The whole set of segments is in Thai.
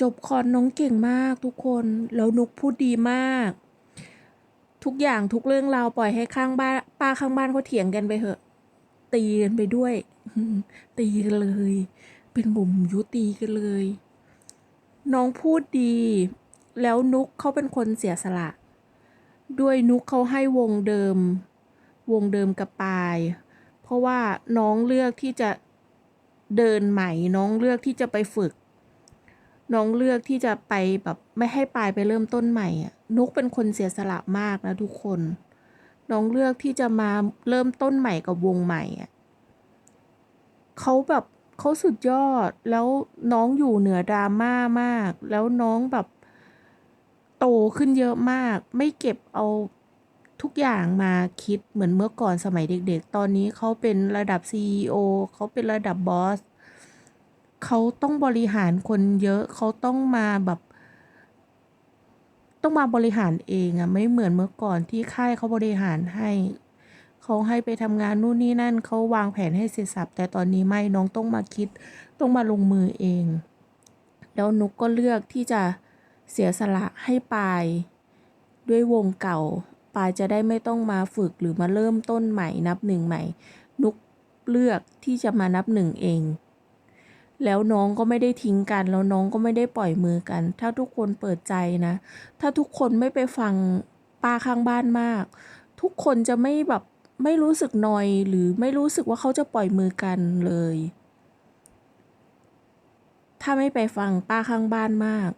จบคอนน้องเก่งมากทุกคน แล้วนุกพูดดีมาก ทุกอย่างทุกเรื่องราวปล่อยให้ข้างบ้านป้าข้างบ้านเขาเถียงกันไปเถอะ ตีกันไปด้วย ตีกันเลย เป็นบุ่มยุตีกันเลย น้องพูดดี แล้วนุกเขาเป็นคนเสียสละ ด้วยนุกเขาให้วงเดิม วงเดิมกับปาย เพราะว่าน้องเลือกที่จะเดินใหม่ น้องเลือกที่จะไปฝึก น้องเลือกที่จะไปแบบไม่ให้ปลายไปเริ่มต้นใหม่อะนุกเป็นคนเสียสละมากนะทุกคน น้องเลือกที่จะมาเริ่มต้นใหม่กับวงใหม่อะเขาแบบเขาสุดยอดแล้วน้องอยู่เหนือดราม่ามาก แล้วน้องแบบโตขึ้นเยอะมาก ไม่เก็บเอาทุกอย่างมาคิดเหมือนเมื่อก่อนสมัยเด็กๆ ตอนนี้เขาเป็นระดับ CEO เขาเป็นระดับบอส เขาต้องบริหารคนเยอะเขาต้องมาแบบ ต้องมาบริหารเองอะไม่เหมือนเมื่อก่อนที่ค่ายเขาบริหารให้เขาให้ไปทำงานนู่นนี่นั่นเขาวางแผนให้เสร็จสับแต่ตอนนี้ไม่น้องต้องมาคิด ต้องมาลงมือเอง แล้วนุกก็เลือกที่จะเสียสละให้ปายด้วยวงเก่า ปายจะได้ไม่ต้องมาฝึกหรือมาเริ่มต้นใหม่นับหนึ่งใหม่ นุกเลือกที่จะมานับหนึ่งเอง แล้วน้องก็ไม่ได้ทิ้งกัน แล้วน้องก็ไม่ได้ปล่อยมือกัน ถ้าทุกคนเปิดใจนะ ถ้าทุกคนไม่ไปฟังป้าข้างบ้านมาก ทุกคนจะไม่แบบไม่รู้สึกนอยหรือไม่รู้สึกว่าเขาจะปล่อยมือกันเลย ถ้าไม่ไปฟังป้าข้างบ้านมาก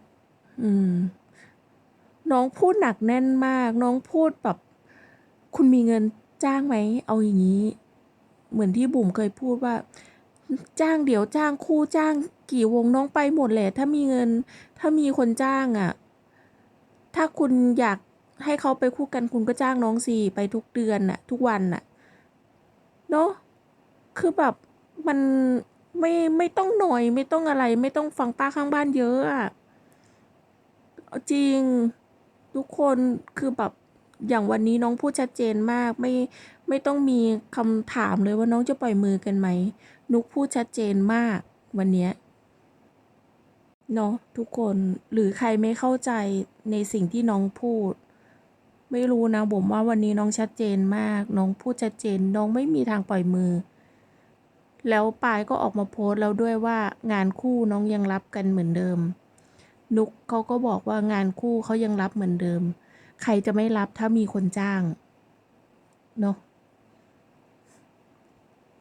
อืม น้องพูดหนักแน่นมาก น้องพูดแบบ คุณมีเงินจ้างไหม เอาอย่างนี้ เหมือนที่บุ๋มเคยพูดว่า จ้างเดี๋ยวจ้างคู่จ้างกี่วงน้องไปหมดแหละ ถ้ามีเงิน ถ้ามีคนจ้างอะ่ะ ถ้าคุณอยากให้เขาไปคู่กันคุณก็จ้างน้องสิไปทุกเดือนน่ะ ทุกวันน่ะเนาะคือแบบมันไม่ไม่ต้องหน่อย ไม่ต้องอะไร ไม่ต้องฟังป้าข้างบ้านเยอะอะจริงทุกคนคือแบบอย่างวันนี้น้องพูดชัดเจนมาก ไม่ ไม่ต้องมีคำถามเลยว่าน้องจะปล่อยมือกันไหม นุกพูดชัดเจนมากวันนี้เนาะทุกคนหรือใครไม่เข้าใจในสิ่งที่น้องพูด ไม่รู้นะผมว่าวันนี้น้องชัดเจนมาก น้องพูดชัดเจน น้องไม่มีทางปล่อยมือ แล้วปายก็ออกมาโพสต์แล้วด้วยว่างานคู่น้องยังรับกันเหมือนเดิม นุกเขาก็บอกว่างานคู่เขายังรับเหมือนเดิม ใครจะไม่รับถ้ามีคนจ้างเนาะ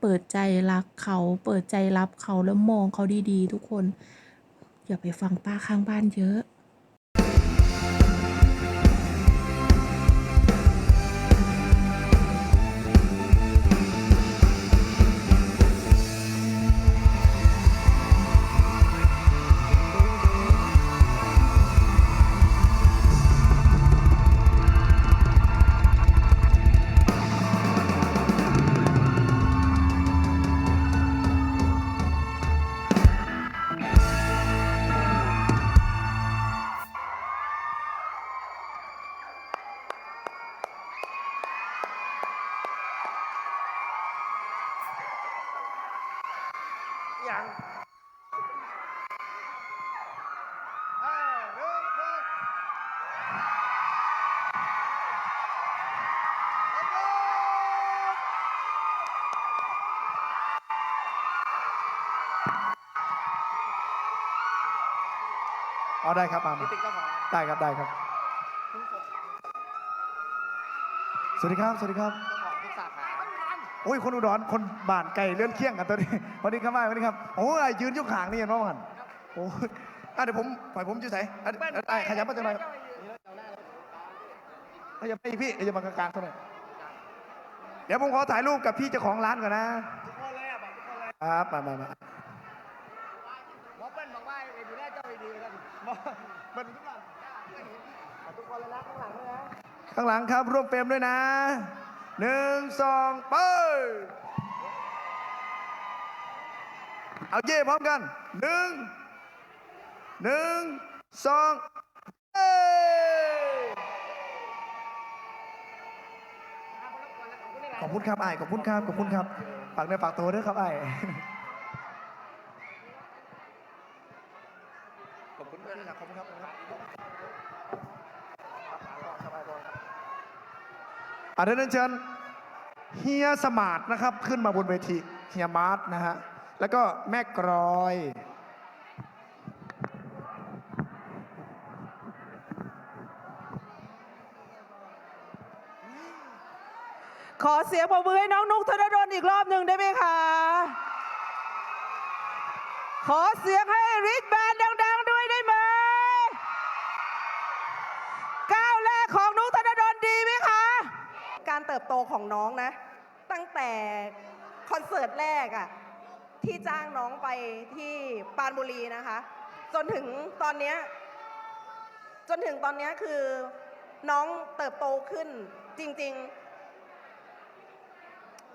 เปิดใจรักเขา เปิดใจรับเขาแล้วมองเขาดีๆ ทุกคน อย่าไปฟังป้าข้างบ้านเยอะ เอาได้ครับมาพี่ติ๊กเจ้าของร้านได้ครับได้ครับสวัสดีครับสวัสดีครับเจ้าของทุกสาขาโอ้ยคนอุดรคนบ้านไก่เลื่อนเคียงกันตัวนี้สวัสดีครับมาสวัสดีครับโอ้ยยืนอยุคขางนี่เห็นไหมมันโอ้ยอะเดี๋ยวผมปล่อยผมจะใส่อะอะอะขยับมาจังหน่อยครับขยับไปอีกพี่ขยับมากลางๆเท่านั้นเดี๋ยวผมขอถ่ายรูปกับพี่เจ้าของร้านก่อนนะทุกคนเลยอะบอกทุกคนเลย ครับมามามา หมอเปิ้ลบอกว่าเอ็ดูแลเจ้าดีๆกันบอก มันทุกคนเลยนะข้างหลังด้วยนะข้างหลังครับร่วมเฟรมด้วยนะหนึ่งสองไปเอาเย่พร้อมกันหนึ่งหนึ่งสองเย้ขอบคุณครับไอ้ขอบคุณครับขอบคุณครับฝากเนื้อฝากตัวด้วยครับไอ้าย ร ขอบคุณพี่ครับขอบคุณครับขอบคุณครับสบายก่อนครับ อะเดี๋ยวเชิญเฮียสมาร์ทนะครับ ขึ้นมาบนเวทีเฮียมาร์ทนะฮะ แล้วก็แม่กรอยขอเสียงปรบมือให้น้องนุกธนดลอีกรอบหนึ่งได้ไหมคะ ขอเสียงให้ริชแบนดัไหมก้าวแรกของนุกธนดลดีไหมคะ การเติ บโตของน้องนะ ตั้งแต่คอนเสิร์ตแรกอะที่จ้างน้องไปที่ปรานบุรีนะคะ จนถึงตอนเนี้ยจนถึงตอนเนี้ยคือน้องเติบโตขึ้นจริง ๆ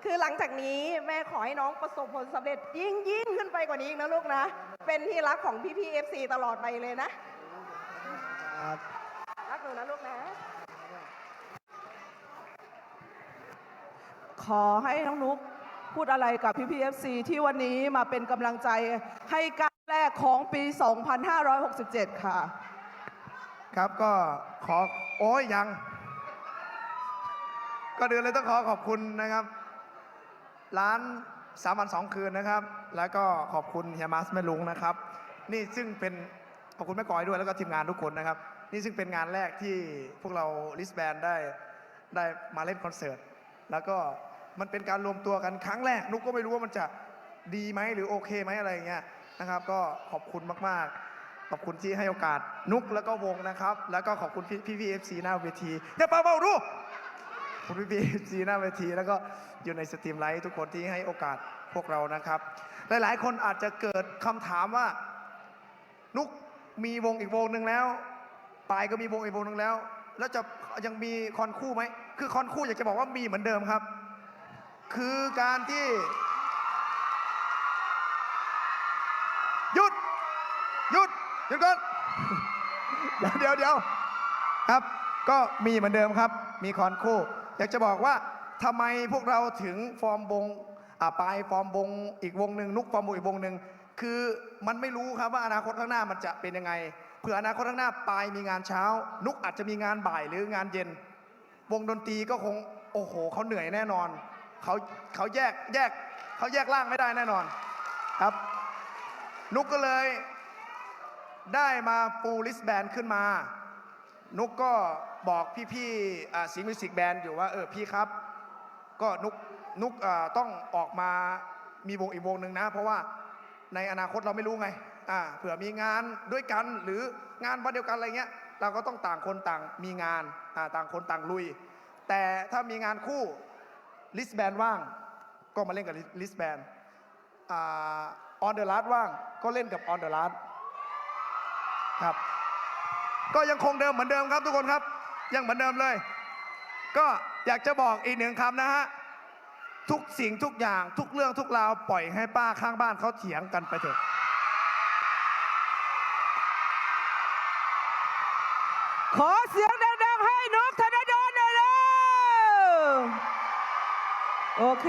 คือหลังจากนี้แม่ขอให้น้องประสบผลสำเร็จยิ่งยิ่งขึ้นไปกว่านี้อีกนะลูกนะ เป็นที่รักของพี่พี่เอฟซีตลอดไปเลยนะ รักหนูนะลูกนะ ขอให้น้องนุ๊กพูดอะไรกับพี่พีเอฟซีที่วันนี้มาเป็นกำลังใจให้ก้าวแรกของปี 2567 ค่ะ ครับก็ขอโอ้ยยัง ก็เดือนเลยต้องขอขอบคุณนะครับ ร้านสามวันสองคืนนะครับ แล้วก็ขอบคุณเฮียมาสแม่ลุงนะครับ นี่ซึ่งเป็นขอบคุณแม่กอยด้วยแล้วก็ทีมงานทุกคนนะครับ นี่ซึ่งเป็นงานแรกที่พวกเราลิสแบนได้ได้มาเล่นคอนเสิร์ต แล้วก็ มันเป็นการรวมตัวกันครั้งแรก นุกก็ไม่รู้ว่ามันจะดีไหมหรือโอเคไหมอะไรเงี้ยนะครับ ก็ขอบคุณมากๆ ขอบคุณที่ให้โอกาสนุกแล้วก็วงนะครับ แล้วก็ขอบคุณพี่พี่เอฟซีหน้าเวทีอย่าเป่าเบาดูคุณพี่พีเอฟซีหน้าเวที แล้วก็อยู่ในสตรีมไลท์ทุกคนที่ให้โอกาสพวกเรานะครับ หลายๆ คนอาจจะเกิดคำถามว่า นุกมีวงอีกวงหนึ่งแล้วปายก็มีวงอีกวงหนึ่งแล้ว แล้วจะยังมีคอนคู่ไหมคือคอนคู่อยากจะบอกว่ามีเหมือนเดิมครับ คือการที่ หยุด หยุด หยุดก่อนเดี๋ยวเดี๋ยวเดี๋ยวครับ ก็มีเหมือนเดิมครับ มีคอนคู่ อยากจะบอกว่าทำไมพวกเราถึงฟอร์มวงอ่าปลายฟอร์มวงอีกวงหนึ่งนุกฟอร์มวงอีกวงหนึ่งคือมันไม่รู้ครับว่าอนาคตข้างหน้ามันจะเป็นยังไงเผื่ออนาคตข้างหน้าปลายมีงานเช้า นุกอาจจะมีงานบ่ายหรืองานเย็น วงดนตรีก็คงโอ้โหเขาเหนื่อยแน่นอน เขาเขาแยกแยกเขาแยกร่างไม่ได้แน่นอนครับ นุกก็เลยได้มาฟูลิสแบนขึ้นมา นุกก็บอกพี่ๆสิงห์มิวสิกแบนอยู่ว่าเออพี่ครับ ก็นุกนุกต้องออกมามีวงอีกวงหนึ่งนะ เพราะว่าในอนาคตเราไม่รู้ไงอ่าเผื่อมีงานด้วยกันหรืองานวันเดียวกันอะไรเงี้ย เราก็ต้องต่างคนต่างมีงานอ่าต่างคนต่างลุย แต่ถ้ามีงานคู่ ลิสแบนว่าง ก็มาเล่นกับลิสแบนออนเดอะลัดว่าง ก็เล่นกับออนเดอะลัดครับ ก็ยังคงเดิมเหมือนเดิมครับทุกคนครับ ยังเหมือนเดิมเลย ก็อยากจะบอกอีกหนึ่งคำนะฮะ ทุกสิ่งทุกอย่างทุกเรื่องทุกราวปล่อยให้ป้าข้างบ้านเขาเถียงกันไปเถอะขอเสียงดังๆให้นกธนดลหน่อยเร็ว โอเค